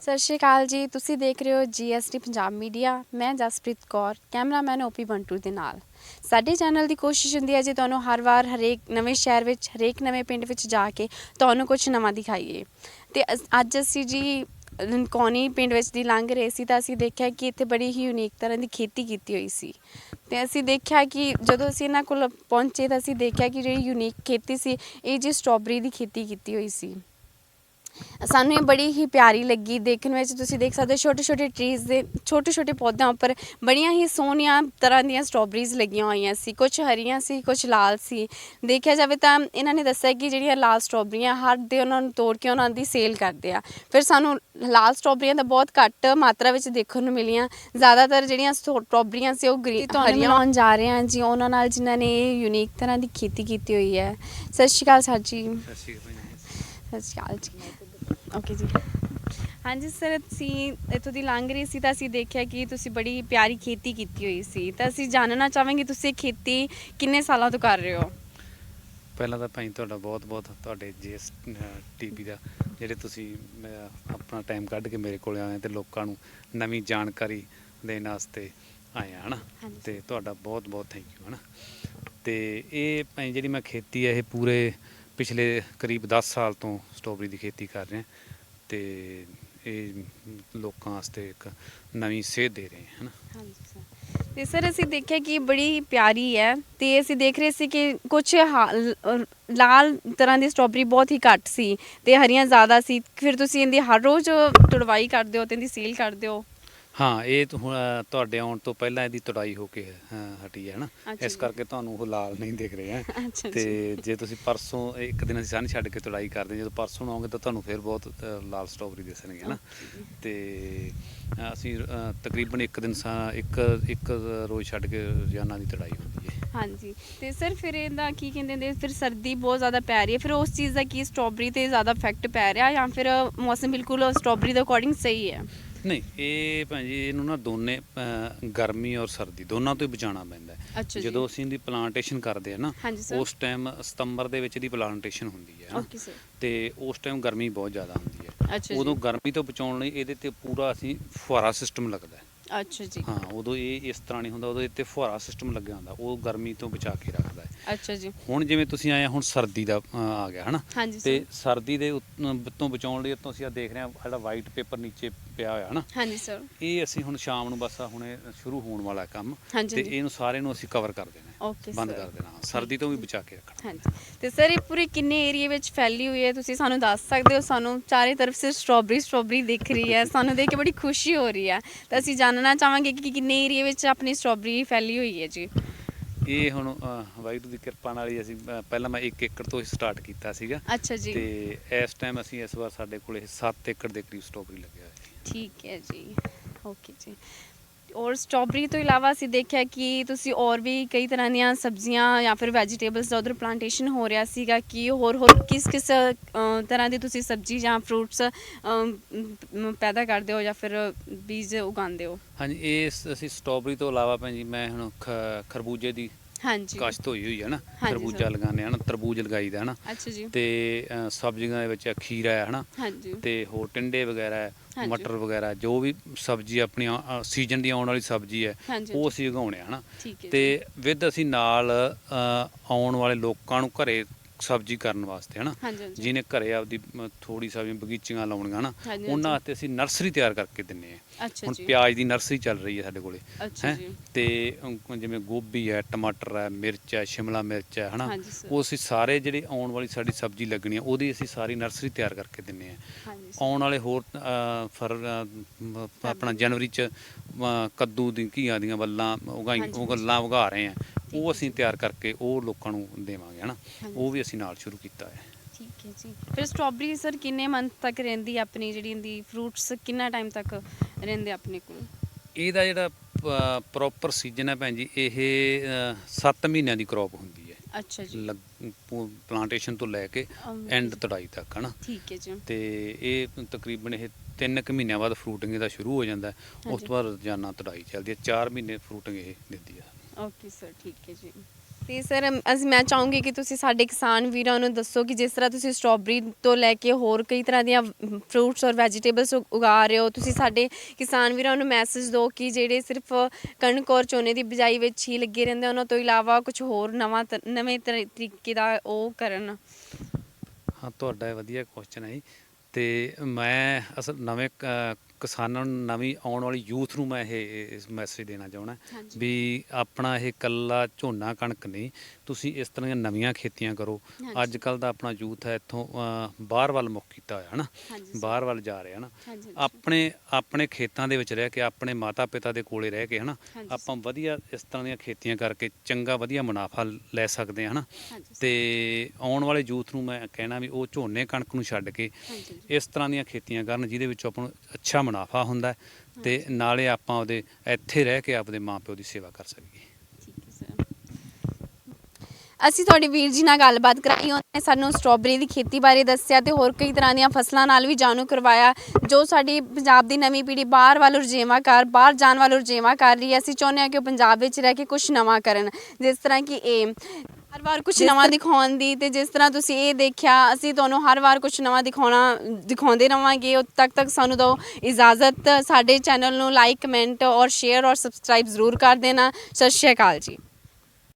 ਸਤਿ ਸ਼੍ਰੀ ਅਕਾਲ ਜੀ। ਤੁਸੀਂ ਦੇਖ ਰਹੇ ਹੋ ਜੀਐਸਟੀ ਪੰਜਾਬ ਮੀਡੀਆ। ਮੈਂ ਜਸਪ੍ਰੀਤ ਕੌਰ, ਕੈਮਰਾਮੈਨ ਓਪੀ ਬੰਟੂ ਦੇ ਨਾਲ। ਸਾਡੇ ਚੈਨਲ ਦੀ ਕੋਸ਼ਿਸ਼ ਹੁੰਦੀ ਹੈ ਜੀ ਤੁਹਾਨੂੰ ਹਰ ਵਾਰ ਹਰੇਕ ਨਵੇਂ ਸ਼ਹਿਰ ਵਿੱਚ, ਹਰੇਕ ਨਵੇਂ ਪਿੰਡ ਵਿੱਚ ਜਾ ਕੇ ਤੁਹਾਨੂੰ ਕੁਝ ਨਵਾਂ ਦਿਖਾਈਏ। ਤੇ ਅਸ- ਅੱਜ ਅਸੀਂ ਜੀ ਕੌਣੀ ਪਿੰਡ ਵਿੱਚ ਦੀ ਲੰਘ ਰਹੇ ਸੀ ਤਾਂ ਅਸੀਂ ਦੇਖਿਆ ਕਿ ਇੱਥੇ ਬੜੀ ਹੀ ਯੂਨੀਕ ਤਰ੍ਹਾਂ ਦੀ ਖੇਤੀ ਕੀਤੀ ਹੋਈ ਸੀ। ਤੇ ਅਸੀਂ ਦੇਖਿਆ ਕਿ ਜਦੋਂ ਅਸੀਂ ਇਹਨਾਂ ਕੋਲ ਪਹੁੰਚੇ ਤਾਂ ਅਸੀਂ ਦੇਖਿਆ ਕਿ ਜਿਹੜੀ ਯੂਨੀਕ ਖੇਤੀ ਸੀ, ਇਹ ਜੀ ਸਟ੍ਰਾਬੇਰੀ ਦੀ ਖੇਤੀ ਕੀਤੀ ਹੋਈ ਸੀ। ਸਾਨੂੰ ਇਹ ਬੜੀ ਹੀ ਪਿਆਰੀ ਲੱਗੀ ਦੇਖਣ ਵਿੱਚ। ਤੁਸੀਂ ਦੇਖ ਸਕਦੇ ਹੋ ਛੋਟੇ ਛੋਟੇ ਟਰੀਜ਼ ਦੇ ਛੋਟੇ ਛੋਟੇ ਪੌਦਿਆਂ ਉੱਪਰ ਬੜੀਆਂ ਹੀ ਸੋਹਣੀਆਂ ਤਰ੍ਹਾਂ ਦੀਆਂ ਸਟ੍ਰਾਬੇਰੀਜ਼ ਲੱਗੀਆਂ ਹੋਈਆਂ ਸੀ। ਕੁਝ ਹਰੀਆਂ ਸੀ ਕੁਝ ਲਾਲ ਸੀ। ਦੇਖਿਆ ਜਾਵੇ ਤਾਂ ਇਹਨਾਂ ਨੇ ਦੱਸਿਆ ਕਿ ਜਿਹੜੀਆਂ ਲਾਲ ਸਟ੍ਰਾਬੇਰੀਆਂ ਹਰ ਦੇ ਉਹਨਾਂ ਨੂੰ ਤੋੜ ਕੇ ਉਹਨਾਂ ਦੀ ਸੇਲ ਕਰਦੇ ਆ। ਫਿਰ ਸਾਨੂੰ ਲਾਲ ਸਟ੍ਰਾਬੇਰੀਆਂ ਤਾਂ ਬਹੁਤ ਘੱਟ ਮਾਤਰਾ ਵਿੱਚ ਦੇਖਣ ਨੂੰ ਮਿਲੀਆਂ। ਜ਼ਿਆਦਾਤਰ ਜਿਹੜੀਆਂ ਸਟ੍ਰਾਬੇਰੀਆਂ ਸੀ ਉਹ ਗ੍ਰੀਨ ਤੁਹਾਨੂੰ ਮਿਲਾਉਣ ਜਾ ਰਹੇ ਹਾਂ ਜੀ ਉਹਨਾਂ ਨਾਲ ਜਿਨ੍ਹਾਂ ਨੇ ਇਹ ਯੂਨੀਕ ਤਰ੍ਹਾਂ ਦੀ ਖੇਤੀ ਕੀਤੀ ਹੋਈ ਹੈ। ਸਤਿ ਸ਼੍ਰੀ ਅਕਾਲ ਸਰ ਜੀ। ਸਤਿ ਸ਼੍ਰੀ ਅਕਾਲ ਸਤਿ ਸ਼੍ਰੀ ਅਕਾਲ ਜੀ। ਓਕੇ ਜੀ ਹਾਂਜੀ ਸਰ ਅਸੀਂ ਇੱਥੋਂ ਦੀ ਲੰਘ ਰਹੀ ਸੀ ਤਾਂ ਅਸੀਂ ਦੇਖਿਆ ਕਿ ਤੁਸੀਂ ਬੜੀ ਪਿਆਰੀ ਖੇਤੀ ਕੀਤੀ ਹੋਈ ਸੀ ਤਾਂ ਅਸੀਂ ਜਾਣਨਾ ਚਾਹਾਂਗੇ ਤੁਸੀਂ ਇਹ ਖੇਤੀ ਕਿੰਨੇ ਸਾਲਾਂ ਤੋਂ ਕਰ ਰਹੇ ਹੋ ਪਹਿਲਾਂ ਤਾਂ ਭਾਈ ਤੁਹਾਡਾ ਬਹੁਤ ਬਹੁਤ ਤੁਹਾਡੇ ਜੀਐਸ ਟੀਵੀ ਦਾ ਜਿਹੜੇ ਤੁਸੀਂ ਆਪਣਾ ਟਾਈਮ ਕੱਢ ਕੇ ਮੇਰੇ ਕੋਲ ਆਏ ਤੇ ਲੋਕਾਂ ਨੂੰ ਨਵੀਂ ਜਾਣਕਾਰੀ ਦੇਣ ਵਾਸਤੇ ਆਏ ਆ ਹਨਾ। ਤੇ ਤੁਹਾਡਾ ਬਹੁਤ ਬਹੁਤ ਥੈਂਕ ਯੂ ਹਨਾ ਤੇ ਇਹ ਭਾਈ ਜਿਹੜੀ ਮੈਂ ਖੇਤੀ ਹੈ ਇਹ ਪੂਰੇ ਪਿਛਲੇ ਕਰੀਬ 10 ਸਾਲ ਤੋਂ ਸਟ੍ਰਾਬੇਰੀ ਦੀ ਖੇਤੀ ਕਰ ਰਿਹਾ ਤੇ ਇਹ ਲੋਕਾਂ ਵਾਸਤੇ ਇੱਕ ਨਵੀਂ ਸੇਧ ਦੇ ਰਹੇ ਹਾਂ, ਹਨਾ? ਹਾਂਜੀ ਸਰ ਤੇ ਸਰ ਅਸੀਂ ਦੇਖਿਆ ਕਿ ਬੜੀ ਪਿਆਰੀ ਹੈ ਤੇ ਅਸੀਂ ਦੇਖ ਰਹੇ ਸੀ ਕਿ ਕੁਝ ਲਾਲ ਤਰ੍ਹਾਂ ਦੀ ਸਟ੍ਰਾਬੇਰੀ ਬਹੁਤ ਹੀ ਘੱਟ ਸੀ ਤੇ ਹਰੀਆਂ ਜ਼ਿਆਦਾ ਸੀ। ਫਿਰ ਤੁਸੀਂ ਇਹਦੀ ਹਰ ਰੋਜ਼ ਤੁੜਵਾਈ ਕਰਦੇ ਹੋ ਤੇ ਇਹਦੀ ਸੇਲ ਕਰਦੇ ਹੋ। ਹਾਂ ਇਹ ਤਾਂ ਹੁਣ ਤੁਹਾਡੇ ਆਉਣ ਤੋਂ ਪਹਿਲਾਂ ਇਹਦੀ ਤੁੜਾਈ ਹੋ ਕੇ ਹਟੀ ਹੈ ਨਾ। ਅੱਛਾ ਇਸ ਜੀ। ਕਰਕੇ ਤੁਹਾਨੂੰ ਉਹ ਲਾਲ ਨਹੀਂ ਦਿਖ ਰਹੇ ਅੱਛਾ ਤੇ ਜੀ ਜੇ ਤੁਸੀਂ ਪਰਸੋਂ ਇੱਕ ਦਿਨ ਅਸੀਂ ਸਾਨ ਛੱਡ ਕੇ ਤੁੜਾਈ ਕਰਦੇ ਹਾਂ, ਜਦੋਂ ਪਰਸੋਂ ਨੂੰ ਆਓਗੇ ਤਾਂ ਤੁਹਾਨੂੰ ਫਿਰ ਬਹੁਤ ਅ, ਲਾਲ ਸਟ੍ਰਾਬੇਰੀ ਦਿਸਣਗੇ ਨਾ। ਤੇ ਅ, ਅਸੀਂ ਅ, ਤਕਰੀਬਨ ਇੱਕ ਦਿਨ ਸਾ ਇੱਕ ਇੱਕ ਰੋਜ਼ ਛੱਡ ਕੇ ਰੋਜ਼ਾਨਾ ਦੀ ਤੁੜਾਈ ਹੁੰਦੀ ਹੈ। ਹਾਂਜੀ। ਤੇ ਸਰ ਫਿਰ ਇਹਦਾ ਕੀ ਕਹਿੰਦੇ ਨੇ ਫਿਰ ਸਰਦੀ ਬਹੁਤ ਜ਼ਿਆਦਾ ਪੈ ਰਹੀ ਹੈ ਫਿਰ ਉਸ ਚੀਜ਼ ਦਾ ਕੀ ਸਟ੍ਰਾਬੇਰੀ ਤੇ ਜ਼ਿਆਦਾ ਇਫੈਕਟ ਪੈ ਰਿਹਾ ਜਾਂ ਫਿਰ ਮੌਸਮ ਬਿਲਕੁਲ ਸਟ੍ਰਾਬੇਰੀ ਦੇ ਅਕੋਰਡਿੰਗ ਸਹੀ ਹੈ? ਨਹੀਂ ਇਹ ਭਾਜੀ ਇਹਨੂੰ ਨਾ ਦੋਨੇ ਗਰਮੀ ਔਰ ਸਰਦੀ ਦੋਨਾਂ ਤੋਂ ਹੀ ਬਚਾਉਣਾ ਪੈਂਦਾ ਹੈ। ਅੱਛਾ ਜੀ। ਜਦੋਂ ਅਸੀਂ ਇਹਦੀ ਪਲਾਂਟੇਸ਼ਨ ਕਰਦੇ ਆ ਨਾ ਹਾਂਜੀ ਉਸ ਟਾਈਮ ਸਤੰਬਰ ਦੇ ਵਿੱਚ ਦੀ ਪਲਾਂਟੇਸ਼ਨ ਹੁੰਦੀ ਹੈ। ਨਾ ਓਕੇ ਸਰ ਤੇ ਉਸ ਟਾਈਮ ਗਰਮੀ ਬਹੁਤ ਜ਼ਿਆਦਾ ਹੁੰਦੀ ਹੈ। ਅੱਛਾ ਜੀ। ਉਦੋਂ ਗਰਮੀ ਤੋਂ ਬਚਾਉਣ ਲਈ ਇਹਦੇ ਤੇ ਪੂਰਾ ਅਸੀਂ ਫੁਹਾਰਾ ਸਿਸਟਮ ਲੱਗਦਾ ਹੈ। ਅੱਛਾ ਜੀ। ਹਾਂ ਉਦੋਂ ਇਹ ਇਸ ਤਰ੍ਹਾਂ ਨਹੀਂ ਹੁੰਦਾ ਉਦੋਂ ਤੇ ਫੁਹਾਰਾ ਸਿਸਟਮ ਲੱਗਿਆ ਹੁੰਦਾ ਉਹ ਗਰਮੀ ਤੋਂ ਬਚਾ ਕੇ ਰੱਖਦਾ ਹੈ। ਅੱਛਾ ਜੀ। ਹੁਣ ਜਿਵੇਂ ਤੁਸੀਂ ਆਏ ਆ, ਹੁਣ ਸਰਦੀ ਦਾ ਅ, ਆ ਗਿਆ ਹਨਾ? ਹਾਂਜੀ ਤੇ ਸਰ ਸਰਦੀ ਦੇ ਉਤ- ਤੋਂ ਬਚਾਉਣ ਲਈ ਉੱਤੋਂ ਅਸੀਂ ਆ ਦੇਖ ਰਹੇ ਹਾਂ ਜਿਹੜਾ ਵਾਈਟ ਪੇਪਰ ਨੀਚੇ ਪਿਆ ਹੋਇਆ ਹਨਾ? ਹਾਂਜੀ ਸਰ ਇਹ ਅਸੀਂ ਹੁਣ ਸ਼ਾਮ ਨੂੰ ਬਸ ਆ ਹੁਣੇ ਸ਼ੁਰੂ ਹੋਣ ਵਾਲਾ ਕੰਮ। ਹਾਂਜੀ ਤੇ ਹਾਂਜੀ। ਇਹਨੂੰ ਸਾਰੇ ਨੂੰ ਅਸੀਂ ਕਵਰ ਕਰ ਦੇਣਾ ਹੈ, ਬੰਦ ਸਰ ਕਰ ਦੇਣਾ ਸਰਦੀ ਤੋਂ ਵੀ ਬਚਾ ਕੇ ਰੱਖਣਾ। ਹਾਂਜੀ। ਤੇ ਸਰ ਇਹ ਪੂਰੇ ਕਿੰਨੇ ਏਰੀਆ ਵਿੱਚ ਫੈਲੀ ਹੋਈ ਹੈ? ਤੁਸੀਂ ਸਾਨੂੰ ਦੱਸ ਸਕਦੇ ਹੋ? ਸਾਨੂੰ ਚਾਰੇ ਤਰਫ ਸੇ ਸਟ੍ਰਾਬੇਰੀ ਸਟ੍ਰਾਬੇਰੀ ਦਿਖ ਰਹੀ ਹੈ। ਸਾਨੂੰ ਦੇਖ ਕੇ ਬੜੀ ਖੁਸ਼ੀ ਹੋ ਰਹੀ ਹੈ। ਤਾਂ ਅਸੀਂ ਜਾਣਨਾ ਚਾਹਾਂਗੇ ਕਿ ਕਿੰਨੇ ਏਰੀਆ ਵਿੱਚ ਆਪਣੀ ਸਟ੍ਰਾਬੇਰੀ ਫੈਲੀ ਹੋਈ ਹੈ ਜੀ। ਇਹ ਹੁਣ ਵਾਹਿਗੁਰੂ ਦੀ ਕਿਰਪਾ ਨਾਲ ਹੀ ਅਸੀਂ ਪਹਿਲਾਂ ਮੈਂ 1 ਏਕੜ ਤੋਂ ਸਟਾਰਟ ਕੀਤਾ ਸੀਗਾ। ਅੱਛਾ ਜੀ। ਤੇ ਇਸ ਟਾਈਮ ਅਸੀਂ ਇਸ ਵਾਰ ਸਾਡੇ ਕੋਲੇ 7 ਏਕੜ ਦੇ ਕਰੀਬ ਸਟ੍ਰਾਬੇਰੀ ਲੱਗਿਆ ਹੋਇਆ। ਹੈ ਠੀਕ ਹੈ ਜੀ। ਓਕੇ ਜੀ। ਔਰ ਸਟ੍ਰਾਬੇਰੀ ਤੋਂ ਇਲਾਵਾ ਅਸੀਂ ਦੇਖਿਆ ਕਿ ਤੁਸੀਂ ਔਰ ਵੀ ਕਈ ਤਰ੍ਹਾਂ ਦੀਆਂ ਸਬਜ਼ੀਆਂ ਜਾਂ ਫਿਰ ਵੈਜੀਟੇਬਲਸ ਦਾ ਉਧਰ ਪਲਾਂਟੇਸ਼ਨ ਹੋ ਰਿਹਾ ਸੀਗਾ ਕਿ ਹੋਰ ਹੋਰ ਕਿਸ ਕਿਸ ਅ, ਤਰ੍ਹਾਂ ਦੀ ਤੁਸੀਂ ਸਬਜ਼ੀ ਜਾਂ ਫਰੂਟਸ ਪੈਦਾ ਕਰਦੇ ਹੋ ਜਾਂ ਫਿਰ ਬੀਜ ਉਗਾਉਂਦੇ ਹੋ? ਹਾਂਜੀ ਇਹ ਸ- ਅਸੀਂ ਸਟ੍ਰਾਬੇਰੀ ਤੋਂ ਇਲਾਵਾ ਭੈਣ ਜੀ ਮੈਂ ਹੁਣ ਖ- ਖਰਬੂਜੇ ਦੀ ਹਾਂਜੀ। ਕਾਸ਼ਤ ਹੋਈ ਹੋਈ ਹੈ ਨਾ ਹਾਂਜੀ ਖਰਬੂਜਾ ਸਰ। ਲਗਾਉਂਦੇ ਆ ਨਾ ਤਰਬੂਜ ਲਗਾਈਦਾ ਹੈ ਨਾ। ਅੱਛਾ ਜੀ। ਤੇ ਅ, ਸਬਜ਼ੀਆਂ ਦੇ ਵਿੱਚ ਖੀਰਾ ਹੈ ਹਨਾ ਹਾਂਜੀ। ਤੇ ਹੋਰ ਟਿੰਡੇ ਵਗੈਰਾ ਹੈ, ਹਾਂਜੀ। ਮਟਰ ਵਗੈਰਾ ਜੋ ਵੀ ਸਬਜ਼ੀ ਆਪਣੀ ਸੀਜ਼ਨ ਦੀ ਆਉਣ ਵਾਲੀ ਸਬਜ਼ੀ ਹੈ ਹਾਂਜੀ ਉਹ ਅਸੀਂ ਉਗਾਉਣੇ ਆ ਹਨਾ ਠੀਕ ਹੈ ਤੇ। ਵਿਦ ਅਸੀਂ ਨਾਲ ਅ, ਆਉਣ ਵਾਲੇ ਲੋਕਾਂ ਨੂੰ ਘਰੇ ਸਬਜ਼ੀ ਕਰਨ ਵਾਸਤੇ ਹਨਾ? ਹਾਂਜੀ ਹਾਂਜੀ। ਜਿਹਨੇ ਘਰੇ ਆਪਦੀ ਥੋੜੀ ਸਬਜ਼ੀ ਬਗੀਚੀਆਂ ਲਾਉਣੀਆਂ ਨਾ ਹਾਂਜੀ, ਉਹਨਾਂ ਹਾਂਜੀ। ਵਾਸਤੇ ਅਸੀਂ ਨਰਸਰੀ ਤਿਆਰ ਕਰਕੇ ਦਿੰਨੇ ਆ। ਅੱਛਾ ਹੁਣ ਜੀ। ਪਿਆਜ਼ ਦੀ ਨਰਸਰੀ ਚੱਲ ਰਹੀ ਹੈ ਸਾਡੇ ਕੋਲੇ ਅੱਛਾ ਹੈਂ? ਜੀ। ਤੇ ਅਮ, ਜਿਵੇਂ ਗੋਭੀ ਹੈ ਟਮਾਟਰ ਹੈ ਮਿਰਚ ਹੈ ਸ਼ਿਮਲਾ ਮਿਰਚ ਹੈ ਹਨਾ? ਹਾਂਜੀ ਸਰ ਉਹ ਅਸੀਂ ਸਾਰੇ ਜਿਹੜੇ ਆਉਣ ਵਾਲੀ ਸਾਡੀ ਸਬਜ਼ੀ ਲੱਗਣੀ ਆ ਉਹਦੀ ਅਸੀਂ ਸਾਰੀ ਨਰਸਰੀ ਤਿਆਰ ਕਰਕੇ ਦਿੰਨੇ ਆ। ਹਾਂਜੀ ਸਰ ਆਉਣ ਵਾਲੇ ਹੋਰ ਅ, ਫਰ ਅ, ਮ, ਆਪਣਾ ਜਨਵਰੀ ਚ ਅ, ਕੱਦੂ ਦੀ ਘੀਆਂ ਦੀਆਂ ਵੱਲਾਂ ਉਗਾਈ ਹਾਂਜੀ, ਉਹ ਹਾਂਜੀ। ਗੱਲਾਂ ਉਗਾ ਰਹੇ ਆ। ਹੈ ਉਹ ਅਸੀਂ ਤਿਆਰ ਕਰਕੇ ਉਹ ਲੋਕਾਂ ਨੂੰ ਦੇਵਾਂਗੇ ਹਨਾ। ਉਹ ਵੀ ਅਸੀਂ ਨਾਲ ਸ਼ੁਰੂ ਕੀਤਾ ਹੈ। ਠੀਕ ਹੈ ਜੀ। ਫਿਰ ਸਟ੍ਰਾਬੇਰੀ ਸਰ ਕਿੰਨੇ ਮੰਥ ਤੱਕ ਰਹਿੰਦੀ ਹੈ ਆਪਣੀ ਜਿਹੜੀ ਇਹਦੀ ਫਰੂਟਸ ਕਿੰਨਾ ਟਾਈਮ ਤੱਕ ਰਹਿੰਦੇ ਆਪਣੇ ਕੋਲ? ਇਹਦਾ ਜਿਹੜਾ ਪ੍ਰੋਪਰ ਸੀਜ਼ਨ ਹੈ ਭੈਣ ਜੀ ਇਹ 7 ਮਹੀਨਿਆਂ ਦੀ ਕ੍ਰੌਪ ਹੁੰਦੀ ਹੈ। ਅੱਛਾ ਜੀ। ਪਲਾਂਟੇਸ਼ਨ ਤੋਂ ਲੈ ਕੇ ਐਂਡ ਤੜਾਈ ਤੱਕ ਹਨਾ? ਠੀਕ ਹੈ ਜੀ। ਤੇ ਇਹ ਤਕਰੀਬਨ ਇਹ 3 ਕੁ ਮਹੀਨਿਆਂ ਬਾਅਦ ਫਰੂਟਿੰਗ ਇਹਦਾ ਸ਼ੁਰੂ ਹੋ ਜਾਂਦਾ। ਉਸ। ਤੋਂ ਬਾਅਦ ਰੋਜ਼ਾਨਾ ਤੜਾਈ ਚੱਲਦੀ ਹੈ। 4 ਮਹੀਨੇ ਫਰੂਟਿੰਗ ਇਹ ਦਿੰਦੀ ਹੈ। ਓਕੇ ਸਰ ਠੀਕ ਹੈ ਜੀ। ਤੇ ਸਰ ਅਸੀਂ ਮੈਂ ਚਾਹੂੰਗੀ ਕਿ ਤੁਸੀਂ ਸਾਡੇ ਕਿਸਾਨ ਵੀਰਾਂ ਨੂੰ ਦੱਸੋ ਕਿ ਜਿਸ ਤਰ੍ਹਾਂ ਤੁਸੀਂ ਸਟ੍ਰਾਬੇਰੀ ਤੋਂ ਲੈ ਕੇ ਹੋਰ ਕਈ ਤਰ੍ਹਾਂ ਦੀਆਂ ਫਰੂਟਸ ਔਰ ਵੈਜੀਟੇਬਲਸ ਉਗਾ ਰਹੇ ਹੋ। ਤੁਸੀਂ ਸਾਡੇ ਕਿਸਾਨ ਵੀਰਾਂ ਨੂੰ ਮੈਸੇਜ ਦਿਓ ਕਿ ਜਿਹੜੇ ਸਿਰਫ ਕਣਕ ਔਰ ਝੋਨੇ ਦੀ ਬਿਜਾਈ ਵਿੱਚ ਹੀ ਲੱਗੇ ਰਹਿੰਦੇ ਉਹਨਾਂ ਤੋਂ ਇਲਾਵਾ ਕੁਝ ਹੋਰ ਨਵਾਂ ਤ- ਨਵੇਂ ਤਰੀ- ਤਰੀਕੇ ਦਾ ਉਹ ਕਰਨ। ਹਾਂ ਤੁਹਾਡਾ ਇਹ ਵਧੀਆ ਕੁਐਸਚਨ ਹੈ ਜੀ। ਤੇ ਮੈਂ ਅਸਲ ਨਵੇਂ ਕਿਸਾਨਾਂ ਨੂੰ ਨਵੀਂ ਆਉਣ ਵਾਲੀ ਯੂਥ ਨੂੰ ਮੈਂ ਇਹ ਮੈਸੇਜ ਦੇਣਾ ਹਾਂਜੀ। ਵੀ ਆਪਣਾ ਇਹ ਕੱਲਾ ਝੋਨਾ ਕਣਕ ਨਹੀਂ ਤੁਸੀਂ ਇਸ ਤਰ੍ਹਾਂ ਦੀਆਂ ਨਵੀਆਂ ਖੇਤੀਆਂ ਕਰੋ। ਅੱਜ ਕੱਲ ਦਾ ਆਪਣਾ ਯੂਥ ਹੈ ਇੱਥੋਂ ਬਾਹਰ ਵੱਲ ਮੁੱਖ ਕੀਤਾ ਹੋਇਆ ਹਨਾ। ਬਾਹਰ ਵੱਲ ਜਾ ਰਿਹਾ ਹਨਾ। ਆਪਣੇ ਆਪਣੇ ਖੇਤਾਂ ਦੇ ਵਿੱਚ ਰਹਿ ਕੇ ਆਪਣੇ ਮਾਤਾ ਪਿਤਾ ਦੇ ਕੋਲੇ ਰਹਿ ਕੇ ਹਨਾ ਆਪਾਂ ਵਧੀਆ ਇਸ ਤਰ੍ਹਾਂ ਦੀਆਂ ਖੇਤੀਆਂ ਕਰਕੇ ਚੰਗਾ ਵਧੀਆ ਮੁਨਾਫਾ ਲੈ ਸਕਦੇ ਹਾਂ ਹਨਾ। ਤੇ ਆਉਣ ਵਾਲੇ ਯੂਥ ਨੂੰ ਮੈਂ ਕਹਿਣਾ ਵੀ ਉਹ ਝੋਨੇ ਕਣਕ ਨੂੰ ਛੱਡ ਕੇ ਇਸ ਤਰ੍ਹਾਂ ਦੀਆਂ ਖੇਤੀਆਂ ਕਰਨ ਜਿਹਦੇ ਵਿੱਚ ਆਪਾਂ ਨੂੰ ਅੱਛਾ ਮੁਨਾਫਾ ਹੁੰਦਾ ਹੈ ਤੇ ਨਾਲੇ ਆਪਾਂ ਉਹਦੇ ਇੱਥੇ ਰਹਿ ਕੇ ਆਪਦੇ ਮਾਪਿਓ ਦੀ ਸੇਵਾ ਕਰ ਸਕੀਏ। ਠੀਕ ਹੈ ਸਰ ਅਸੀਂ ਤੁਹਾਡੇ ਵੀਰ ਜੀ ਨਾਲ ਗੱਲਬਾਤ ਕਰਾਈ ਉਹਨਾਂ ਸਾਨੂੰ ਸਟ੍ਰਾਬੇਰੀ ਦੀ ਖੇਤੀ ਬਾਰੇ ਦੱਸਿਆ ਤੇ ਹੋਰ ਕਈ ਤਰ੍ਹਾਂ ਦੀਆਂ ਫਸਲਾਂ ਨਾਲ ਵੀ ਜਾਣੂ ਕਰਵਾਇਆ ਜੋ ਸਾਡੀ ਪੰਜਾਬ ਦੀ ਨਵੀਂ ਪੀੜ੍ਹੀ ਬਾਹਰ ਵੱਲ ਰੁਝੇਵਾਂ ਕਰ ਬਾਹਰ ਜਾਣ ਵੱਲ ਰੁਝੇਵਾਂ ਕਰ ਰਹੀ ਹੈ। ਅਸੀਂ ਚਾਹੁੰਦੇ ਹਾਂ ਕਿ ਉਹ ਪੰਜਾਬ ਵਿੱਚ ਰਹਿ ਕੇ ਕੁਝ ਨਵਾਂ ਕਰਨ ਜਿਸ ਤਰ੍ਹਾਂ ਕਿ ਇਹ ਵਾਰ ਕੁਝ ਨਵਾਂ ਦਿਖਾਉਣ ਦੀ ਤੇ ਜਿਸ ਤਰ੍ਹਾਂ ਤੁਸੀਂ ਇਹ ਦੇਖਿਆ ਅਸੀਂ ਤੁਹਾਨੂੰ ਹਰ ਵਾਰ ਕੁਝ ਨਵਾਂ ਦਿਖਾਉਣਾ ਦਿਖਾਉਂਦੇ ਰਵਾਂਗੇ। ਉਦ ਤੱਕ ਤੱਕ ਸਾਨੂੰ ਦਿਓ ਇਜਾਜ਼ਤ। ਸਾਡੇ ਚੈਨਲ ਨੂੰ ਲਾਈਕ ਕਮੈਂਟ ਔਰ ਸ਼ੇਅਰ ਔਰ ਸਬਸਕ੍ਰਾਈਬ ਜ਼ਰੂਰ ਕਰ ਦੇਣਾ। ਸਤਿ ਸ਼੍ਰੀ ਅਕਾਲ ਜੀ।